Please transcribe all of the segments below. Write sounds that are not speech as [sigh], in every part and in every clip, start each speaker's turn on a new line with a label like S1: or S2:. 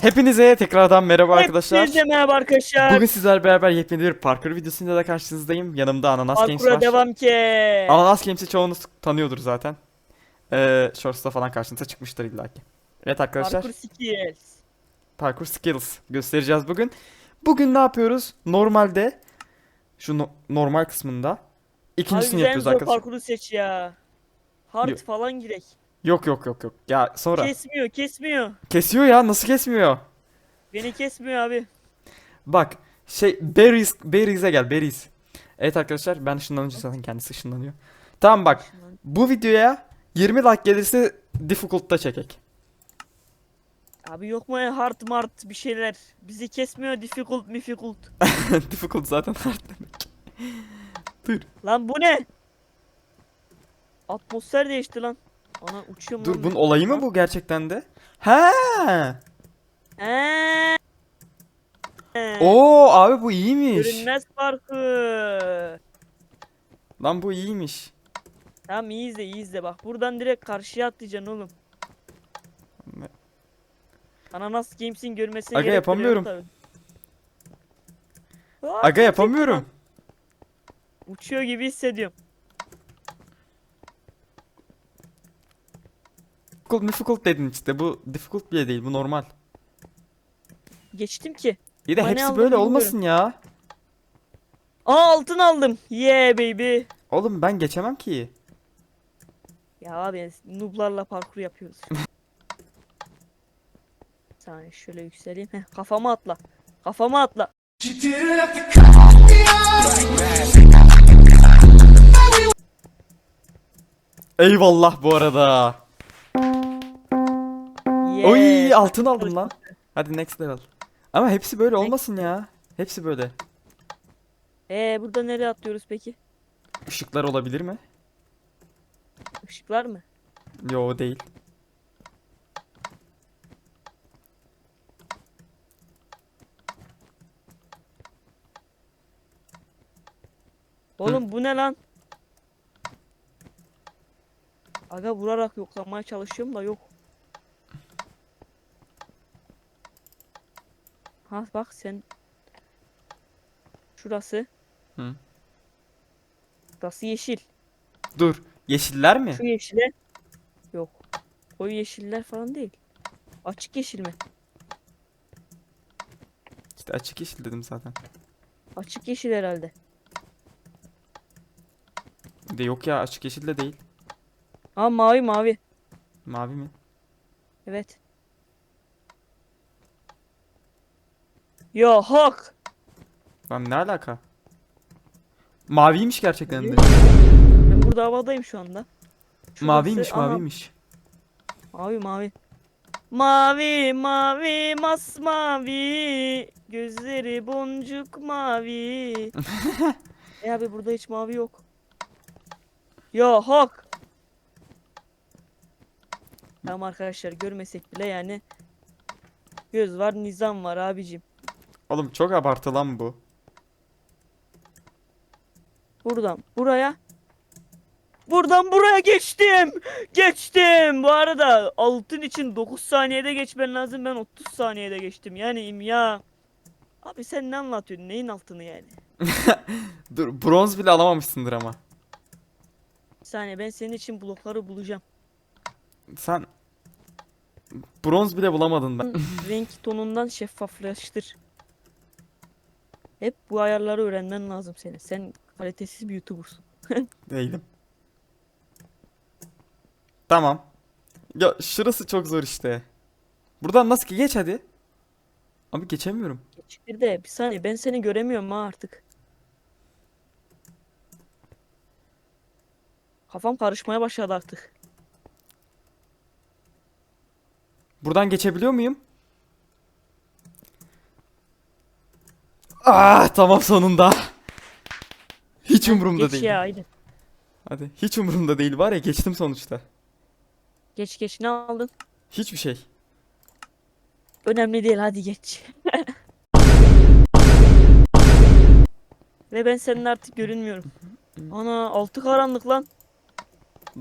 S1: Hepinize tekrardan merhaba arkadaşlar.
S2: Hepinize merhaba arkadaşlar.
S1: Bugün sizlerle beraber yepyeni bir parkur videosuyla da karşınızdayım. Yanımda Ananas Games
S2: Parkura
S1: var.
S2: devam ki.
S1: Ananas Games'i çoğunuz tanıyordur zaten. Ee, Shorts'ta falan karşınıza çıkmıştır illaki. Evet arkadaşlar,
S2: Parkur skills.
S1: parkur skills göstereceğiz bugün. Bugün ne yapıyoruz? Normalde şu no- normal kısmında ikincisini
S2: Abi
S1: yapıyoruz arkadaşlar.
S2: parkuru seç ya. Hard
S1: Yok.
S2: falan girek.
S1: Yok yok yok yok. Ya sonra
S2: Kesmiyor kesmiyor.
S1: kesiyor ya nasıl kesmiyor?
S2: Beni kesmiyor abi.
S1: Bak şey Berries Berries'e gel Berries. Evet arkadaşlar ben ışınlanınca zaten kendisi ışınlanıyor. Tamam bak bu videoya 20 like gelirse difficult'ta çekek.
S2: Abi yok mu ya hard mart bir şeyler. Bizi kesmiyor difficult difficult. [laughs]
S1: difficult zaten hard demek. Dur
S2: Lan bu ne? [laughs] Atmosfer değişti lan. Ana uçuyorum
S1: dur
S2: lan
S1: bunun olayı mı bu gerçekten de? Ha!
S2: Eee.
S1: Oo abi bu iyiymiş.
S2: Görünmez parkur.
S1: Lan bu iyiymiş.
S2: Tamam iyi izle iyi izle bak. Buradan direkt karşıya atlayacaksın oğlum. Ananas Games'in görmesine
S1: Aga,
S2: gerek
S1: yapamıyorum.
S2: tabii. Aa,
S1: Aga yapamıyorum.
S2: Uçuyor gibi hissediyorum.
S1: Difficult difficult dedin işte bu difficult bile değil bu normal.
S2: Geçtim ki.
S1: İyi de hepsi böyle
S2: bilmiyorum.
S1: olmasın ya.
S2: Aa altın aldım. Yeah baby.
S1: Oğlum ben geçemem ki.
S2: Ya abi nooblarla parkur yapıyoruz. Bir saniye şöyle yükseleyim. Heh, kafama atla. Kafama atla.
S1: Eyvallah bu arada. Oy altın aldım lan. Hadi next level. Ama hepsi böyle olmasın ya. Hepsi böyle.
S2: Ee burada nereye atlıyoruz peki?
S1: Işıklar olabilir mi?
S2: Işıklar mı?
S1: Yo değil.
S2: Oğlum bu ne lan? Aga vurarak yoklamaya çalışıyorum da yok. Ha bak sen Şurası.
S1: Hı.
S2: Burası yeşil.
S1: Dur. Yeşiller mi?
S2: Şu yeşile yok. Koyu yeşiller falan değil. Açık yeşil mi?
S1: İşte açık yeşil dedim zaten.
S2: Açık yeşil herhalde.
S1: De yok ya açık yeşil de değil.
S2: Aa mavi mavi.
S1: Mavi mi?
S2: Evet. Yo hak.
S1: Lan ne alaka? Maviymiş gerçekten de.
S2: Ben burada havadayım şu anda. Şurası-
S1: Maviymiş
S2: Aha,
S1: maviymiş.
S2: Mavi mavi. Mavi mavi masmavi gözleri boncuk mavi. [laughs] e abi burada hiç mavi yok. Ya hak. Tamam arkadaşlar görmesek bile yani göz var nizam var abicim.
S1: Oğlum çok abartı lan bu.
S2: Buradan buraya. Buradan buraya geçtim. Geçtim. Bu arada altın için 9 saniyede geçmen lazım. Ben 30 saniyede geçtim. Yani imya. Abi sen ne anlatıyorsun? Neyin altını yani? [laughs]
S1: Dur bronz bile alamamışsındır ama.
S2: Bir saniye ben senin için blokları bulacağım.
S1: Sen bronz bile bulamadın ben.
S2: Renk tonundan şeffaflaştır. Hep bu ayarları öğrenmen lazım senin. Sen kalitesiz bir YouTuber'sın. [laughs]
S1: Değilim. Tamam. Ya şurası çok zor işte. Buradan nasıl ki geç hadi. Abi geçemiyorum.
S2: Bir de bir saniye ben seni göremiyorum ha artık. Kafam karışmaya başladı artık.
S1: Buradan geçebiliyor muyum? Ah tamam sonunda. Hiç umurumda
S2: Geç
S1: değil.
S2: ya haydi.
S1: Hadi hiç umurumda değil var ya geçtim sonuçta.
S2: Geç geç ne aldın?
S1: Hiçbir şey.
S2: Önemli değil hadi geç. Ve ben senin artık görünmüyorum. Ana altı karanlık lan.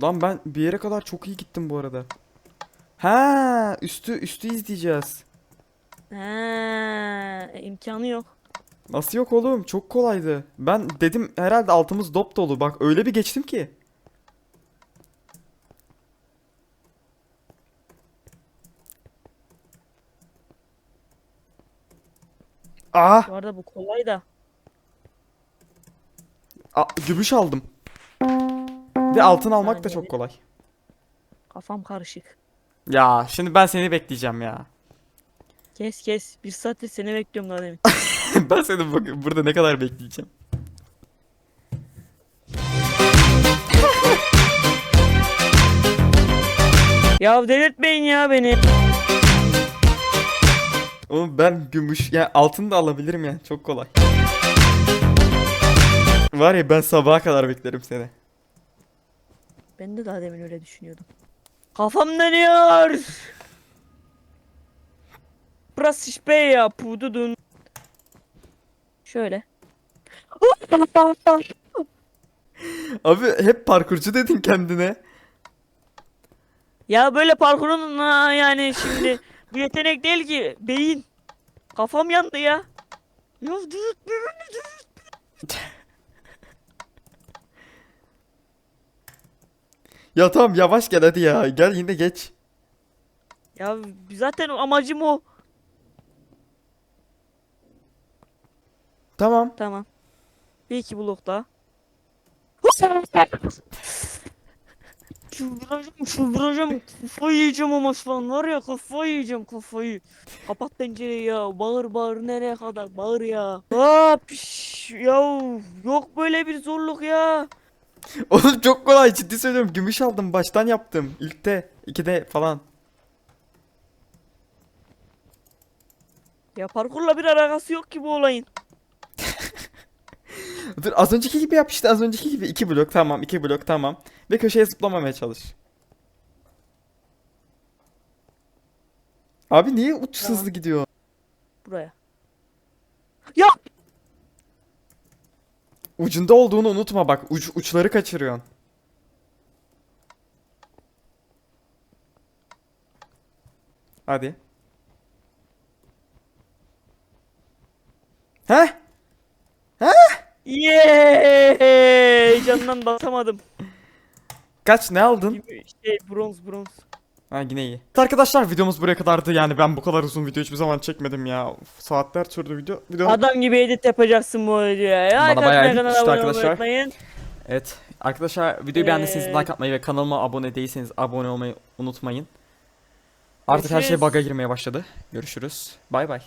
S1: Lan ben bir yere kadar çok iyi gittim bu arada. Ha üstü üstü izleyeceğiz.
S2: He, imkanı yok.
S1: Nasıl yok oğlum? Çok kolaydı. Ben dedim herhalde altımız dop dolu. Bak öyle bir geçtim ki. Aa,
S2: Bu arada bu kolay da.
S1: aa, gümüş aldım. Ve altın almak da çok kolay.
S2: Kafam karışık.
S1: Ya şimdi ben seni bekleyeceğim ya.
S2: Kes kes. Bir saattir seni bekliyorum daha demin. [laughs]
S1: ben seni bak- burada ne kadar bekleyeceğim. [laughs]
S2: ya delirtmeyin ya beni.
S1: Oğlum ben gümüş yani altın da alabilirim yani çok kolay. Var ya ben sabaha kadar beklerim seni.
S2: Ben de daha demin öyle düşünüyordum. Kafam dönüyor. Burası şipe ya pududun. Şöyle.
S1: Abi hep parkurcu dedin kendine.
S2: Ya böyle parkurun ha, yani şimdi bu yetenek değil ki beyin. Kafam yandı ya. Ya.
S1: Ya tamam yavaş gel hadi ya. Gel yine geç.
S2: Ya zaten amacım o.
S1: Tamam.
S2: Tamam. Bir iki blok daha. Çıldıracağım, çıldıracağım. Kafayı yiyeceğim ama şu an var ya kafayı yiyeceğim kafayı. Kapat pencereyi ya. Bağır bağır nereye kadar bağır ya. Aa, piş, ya yok böyle bir zorluk ya.
S1: Oğlum çok kolay ciddi söylüyorum. Gümüş aldım baştan yaptım. İlkte, ikide falan.
S2: Ya parkurla bir alakası yok ki bu olayın.
S1: Dur az önceki gibi yap işte az önceki gibi. iki blok tamam iki blok tamam. Ve köşeye zıplamamaya çalış. Abi niye uç
S2: Tamam.
S1: hızlı gidiyor?
S2: Buraya. Ya
S1: Ucunda olduğunu unutma bak. Uç, uçları kaçırıyorsun. Hadi. Heh?
S2: Yeee! Candan basamadım.
S1: Kaç ne aldın?
S2: Şey bronz bronz.
S1: Ha yine iyi. Arkadaşlar videomuz buraya kadardı yani ben bu kadar uzun video hiçbir zaman çekmedim ya. Saatler sürdü video. video...
S2: Adam gibi edit yapacaksın bu videoya. Ya
S1: Bana bayağı edit düştü arkadaşlar.
S2: unutmayın.
S1: Evet. Arkadaşlar videoyu beğendiyseniz
S2: Ee,
S1: like atmayı ve kanalıma abone değilseniz abone olmayı unutmayın. Artık her şey bug'a girmeye başladı. Görüşürüz. Bay bay.